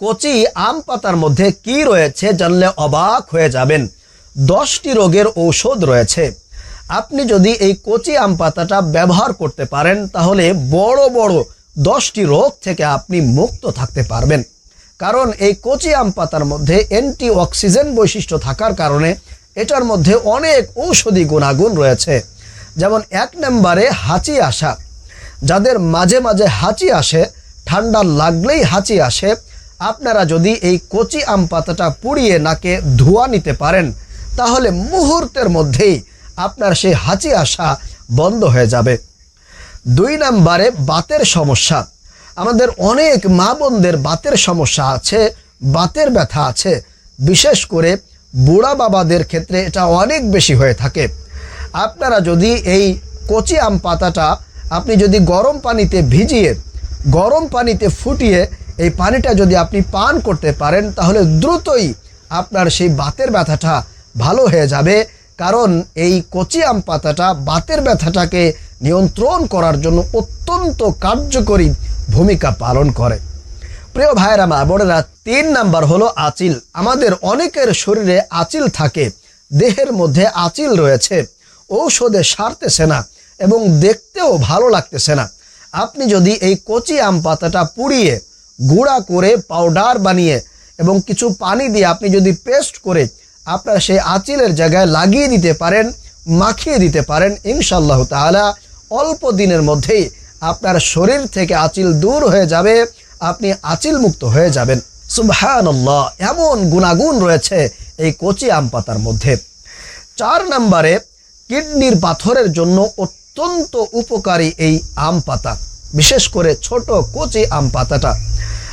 কচি আম পাতার মধ্যে কি রয়েছে জানলে অবাক হয়ে যাবেন। দশটি রোগের ঔষধ রয়েছে। আপনি যদি এই কচি আম পাতাটা ব্যবহার করতে পারেন, তাহলে বড় বড় দশটি রোগ থেকে আপনি মুক্ত থাকতে পারবেন। কারণ এই কচি আম পাতার মধ্যে অ্যান্টি অক্সিজেন বৈশিষ্ট্য থাকার কারণে এটার মধ্যে অনেক ঔষধি গুণাগুণ রয়েছে। যেমন এক নম্বরে হাঁচি আসা। যাদের মাঝে মাঝে হাঁচি আসে, ঠান্ডা লাগলেই হাঁচি আসে আপনারা যদি এই কচি আম পাতাটা পুড়িয়ে নাকে ধোয়া নিতে পারেন, তাহলে মুহূর্তের মধ্যেই আপনার সেই হাঁচি আসা বন্ধ হয়ে যাবে। দুই নাম্বারে বাতের সমস্যা। আমাদের অনেক মা বোনদের বাতের সমস্যা আছে, বাতের ব্যথা আছে। বিশেষ করে বুড়া বাবাদের ক্ষেত্রে এটা অনেক বেশি হয়ে থাকে। আপনারা যদি এই কচি আম পাতাটা আপনি যদি গরম পানিতে ভিজিয়ে, গরম পানিতে ফুটিয়ে এই পানিটা যদি আপনি পান করতে পারেন, তাহলে দ্রুতই আপনার সেই বাতের ব্যথাটা ভালো হয়ে যাবে। কারণ এই কচি আম পাতাটা বাতের ব্যথাটাকে নিয়ন্ত্রণ করার জন্য অত্যন্ত কার্যকরী ভূমিকা পালন করে। প্রিয় ভাইয়েরা, মা বোনেরা, তিন নাম্বার হলো আচিল। আমাদের অনেকের শরীরে আচিল থাকে, দেহের মধ্যে আচিল রয়েছে। ঔষধে সারতেছে না এবং দেখতেও ভালো লাগতেছে না। আপনি যদি এই কচি আম পাতাটা পুড়িয়ে গুঁড়া করে পাউডার বানিয়ে এবং কিছু পানি দিয়ে আপনি যদি পেস্ট করে আপনার সেই আঁচিলের জায়গায় লাগিয়ে দিতে পারেন, মাখিয়ে দিতে পারেন ইনশাল্লাহ তাআলা অল্প দিনের মধ্যেই আপনার শরীর থেকে আচিল দূর হয়ে যাবে, আপনি আঁচিল মুক্ত হয়ে যাবেন। সুবহানাল্লাহ, এমন গুণাগুণ রয়েছে এই কচি আম পাতার মধ্যে। চার নম্বরে, কিডনির পাথরের জন্য অত্যন্ত উপকারী এই আম পাতা। বিশেষ করে ছোট কচি আম পাতাটা।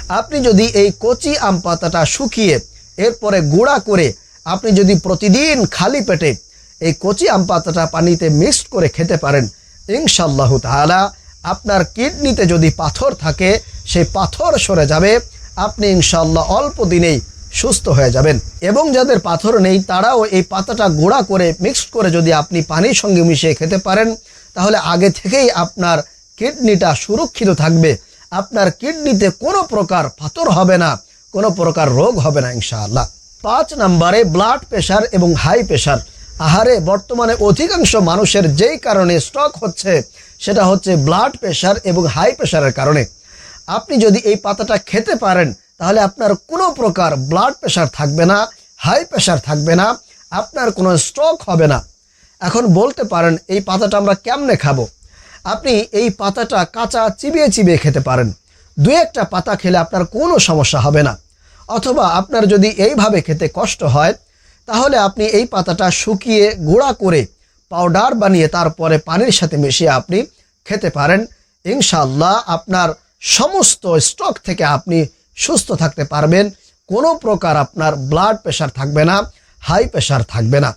আপনি যদি এই কচি আম পাতাটা শুকিয়ে এরপরে গুঁড়া করে আপনি যদি প্রতিদিন খালি পেটে এই কচি আম পাতাটা পানিতে মিক্সড করে খেতে পারেন ইনশাল্লাহ তাআলা আপনার কিডনিতে যদি পাথর থাকে, সেই পাথর সরে যাবে, আপনি ইনশাল্লাহ অল্প দিনেই সুস্থ হয়ে যাবেন। এবং যাদের পাথর নেই, তারাও এই পাতাটা গুঁড়া করে মিক্সড করে যদি আপনি পানির সঙ্গে মিশিয়ে খেতে পারেন, তাহলে আগে থেকেই আপনার কিডনিটা সুরক্ষিত থাকবে। আপনার কিডনিতে কোনো প্রকার পাথর হবে না, কোনো প্রকার রোগ হবে না ইনশাআল্লাহ। পাঁচ নম্বরে ব্লাড প্রেশার এবং হাই প্রেশার আহারে, বর্তমানে অধিকাংশ মানুষের যেই কারণে স্ট্রোক হচ্ছে, সেটা হচ্ছে ব্লাড প্রেশার এবং হাই প্রেশারের কারণে। আপনি যদি এই পাতাটা খেতে পারেন, তাহলে আপনার কোনো প্রকার ব্লাড প্রেশার থাকবে না হাই প্রেশার থাকবে না, আপনার কোনো স্ট্রোক হবে না। এখন বলতে পারেন, এই পাতাটা আমরা কেমনে খাব? আপনি এই পাতাটা কাঁচা চিবিয়ে চিবিয়ে খেতে পারেন। দু একটা পাতা খেলে আপনার কোনো সমস্যা হবে না। অথবা আপনার যদি এইভাবে খেতে কষ্ট হয়, তাহলে আপনি এই পাতাটা শুকিয়ে গুঁড়া করে পাউডার বানিয়ে তারপরে পানির সাথে মিশিয়ে আপনি খেতে পারেন। ইনশাল্লাহ আপনার সমস্ত স্ট্রোক থেকে আপনি সুস্থ থাকতে পারবেন। কোনো প্রকার আপনার ব্লাড প্রেশার থাকবে না, হাই প্রেশার থাকবে না।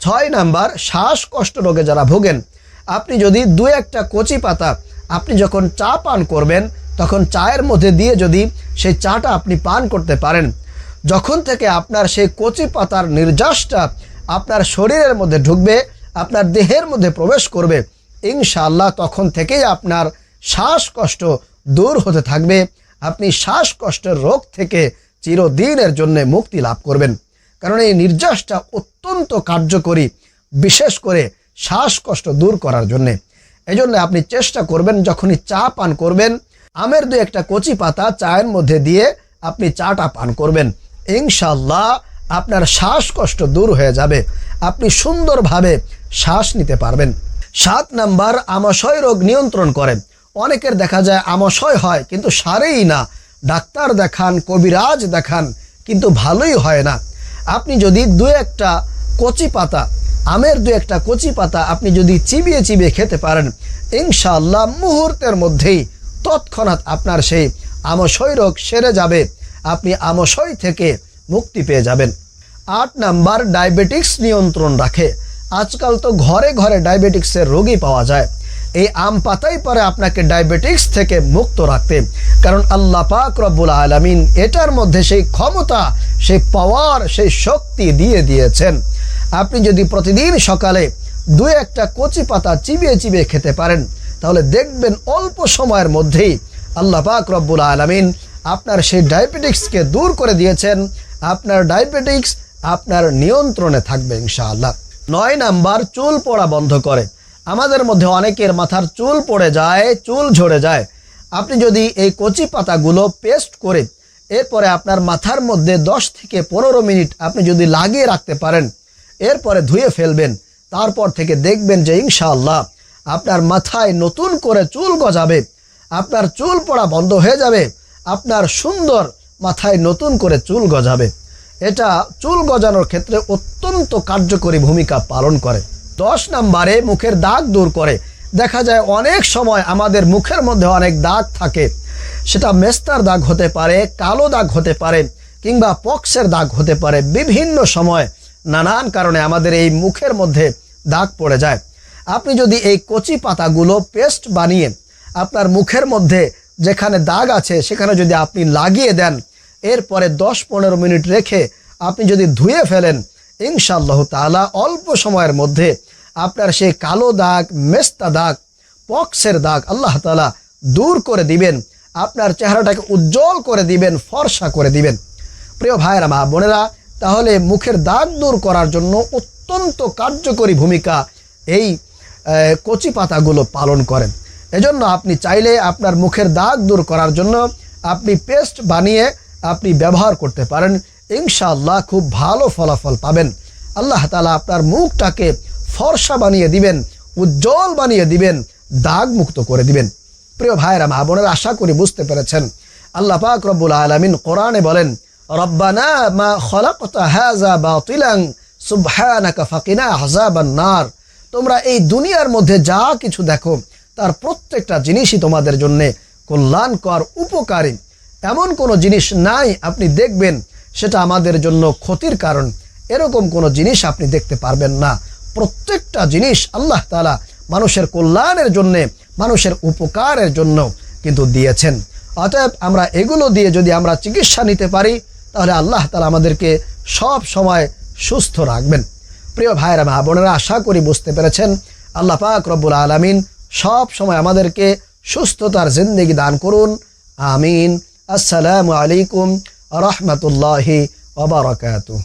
ছয় নাম্বার, শ্বাসকষ্ট রোগে যারা ভোগেন আপনি যদি দু একটা কচি পাতা আপনি যখন চা পান করবেন, তখন চায়ের মধ্যে দিয়ে যদি সেই চাটা আপনি পান করতে পারেন, যখন থেকে আপনার সেই কচি পাতার নির্যাসটা আপনার শরীরের মধ্যে ঢুকবে, আপনার দেহের মধ্যে প্রবেশ করবে, ইনশাআল্লাহ তখন থেকেই আপনার শ্বাসকষ্ট দূর হতে থাকবে। আপনি শ্বাসকষ্টের রোগ থেকে চিরদিনের জন্য মুক্তি লাভ করবেন। কারণ এই নির্যাসটা অত্যন্ত কার্যকরী, বিশেষ করে শ্বাসকষ্ট দূর করার জন্যে। এজন্য আপনি চেষ্টা করবেন, যখনই চা পান করবেন, আমের দু একটা কচি পাতা চায়ের মধ্যে দিয়ে আপনি চাটা পান করবেন। ইনশাল্লাহ আপনার শ্বাসকষ্ট দূর হয়ে যাবে। আপনি সুন্দরভাবে শ্বাস নিতে পারবেন। সাত নাম্বার, আমাশয় রোগ নিয়ন্ত্রণ করে। অনেকের দেখা যায় আমাশয় হয়, কিন্তু সারেই না। ডাক্তার দেখান, কবিরাজ দেখান, কিন্তু ভালোই হয় না। আপনি যদি দু একটা কচি পাতা আমের দু একটা কচি পাতা আপনি যদি চিবিয়ে চিবিয়ে খেতে পারেন, ইনশাআল্লাহ মুহূর্তের মধ্যেই তৎক্ষণাৎ আপনার সেই আমশয় রোগ সেরে যাবে। আপনি আমশয় থেকে মুক্তি পেয়ে যাবেন। আট নাম্বার, ডায়াবেটিক্স নিয়ন্ত্রণ রাখে। আজকাল তো ঘরে ঘরে ডায়াবেটিক্সের রোগী পাওয়া যায়। এই আম পাতাই পারে আপনাকে ডায়াবেটিক্স থেকে মুক্ত রাখতে কারণ আল্লাহ পাক রব্বুল আলমিন এটার মধ্যে সেই ক্ষমতা, সেই পাওয়ার সেই শক্তি দিয়ে দিয়েছেন। আপনি যদি প্রতিদিন সকালে দু একটা কচি পাতা চিবিয়ে চিবিয়ে খেতে পারেন, তাহলে দেখবেন অল্প সময়ের মধ্যেই আল্লাহ পাক রব্বুল আলমিন আপনার সেই ডায়াবেটিক্সকে দূর করে দিয়েছেন। আপনার ডায়াবেটিক্স আপনার নিয়ন্ত্রণে থাকবে ইনশাআল্লাহ। নয় নাম্বার, চুল পড়া বন্ধ করে। আমাদের মধ্যে অনেকের মাথার চুল পড়ে যায়, চুল ঝরে যায়। আপনি যদি এই কচি পাতাগুলো পেস্ট করে, এরপরে আপনার মাথার মধ্যে 10 থেকে পনেরো মিনিট আপনি যদি লাগিয়ে রাখতে পারেন এরপরে ধুয়ে ফেলবেন। তারপর থেকে দেখবেন যে ইনশাআল্লাহ আপনার মাথায় নতুন করে চুল গজাবে, আপনার চুল পড়া বন্ধ হয়ে যাবে, আপনার সুন্দর মাথায় নতুন করে চুল গজাবে। এটা চুল গজানোর ক্ষেত্রে অত্যন্ত কার্যকরী ভূমিকা পালন করে। দশ নম্বরে মুখের দাগ দূর করে। দেখা যায় অনেক সময় আমাদের মুখের মধ্যে অনেক দাগ থাকে। সেটা মেস্তার দাগ হতে পারে, কালো দাগ হতে পারে, কিংবা পক্সের দাগ হতে পারে। বিভিন্ন সময় নানান কারণে আমাদের এই মুখের মধ্যে দাগ পড়ে যায়। আপনি যদি এই কচি পাতাগুলো পেস্ট বানিয়ে আপনার মুখের মধ্যে যেখানে দাগ আছে, সেখানে যদি আপনি লাগিয়ে দেন, এরপরে দশ পনেরো মিনিট রেখে আপনি যদি ধুয়ে ফেলেন, ইনশাআল্লাহ তাআলা অল্প সময়ের মধ্যে আপনার সেই কালো দাগ, মেস্তা দাগ, পক্সের দাগ আল্লাহ তাআলা দূর করে দিবেন। আপনার চেহারাটাকে উজ্জ্বল করে দিবেন, ফর্সা করে দিবেন। প্রিয় ভাইয়েরা, মা বোনেরা তাহলে মুখের দাগ দূর করার জন্য অত্যন্ত কার্যকরী ভূমিকা এই কচি পাতাগুলো পালন করেন। এজন্য আপনি চাইলে আপনার মুখের দাগ দূর করার জন্য আপনি পেস্ট বানিয়ে আপনি ব্যবহার করতে পারেন। ইনশাআল্লাহ খুব ভালো ফলাফল পাবেন। আল্লাহ তালা আপনার মুখটাকে ফর্সা বানিয়ে দিবেন, উজ্জ্বল বানিয়ে দিবেন, দাগ মুক্ত করে দিবেন। প্রিয় ভাইরা মা বোনের, আশা করি বুঝতে পেরেছেন। আল্লাহ পাক রব্বুল আলামিন কোরআনে বলেন রব্বানা মা খলাকতা হাযা বাতিলান, সুবহানাকা ফাকিনা আযাবান নার। তোমরা এই দুনিয়ার মধ্যে যা কিছু দেখো, তার প্রত্যেকটা জিনিসই তোমাদের জন্য কল্যাণকর, উপকারী। এমন কোনো জিনিস নাই আপনি দেখবেন, সেটা আমাদের জন্য ক্ষতির কারণ। এরকম কোনো জিনিস আপনি দেখতে পারবেন না। প্রত্যেকটা জিনিস আল্লাহ তালা মানুষের কল্যাণের জন্য, মানুষের উপকারের জন্য কিন্তু দিয়েছেন। অতএব আমরা এগুলো দিয়ে যদি আমরা চিকিৎসা নিতে পারি তাহলে আল্লাহ তালা আমাদেরকে সব সময় সুস্থ রাখবেন। প্রিয় ভাইরা মা বোনেরা, আশা করি বুঝতে পেরেছেন, আল্লাহ পাক রব্বুল আলমিন সব সময় আমাদেরকে সুস্থতার জিন্দগি দান করুন। আমিন। আসসালামু আলাইকুম রহমতুল্লাহি ওবরাকাতুহ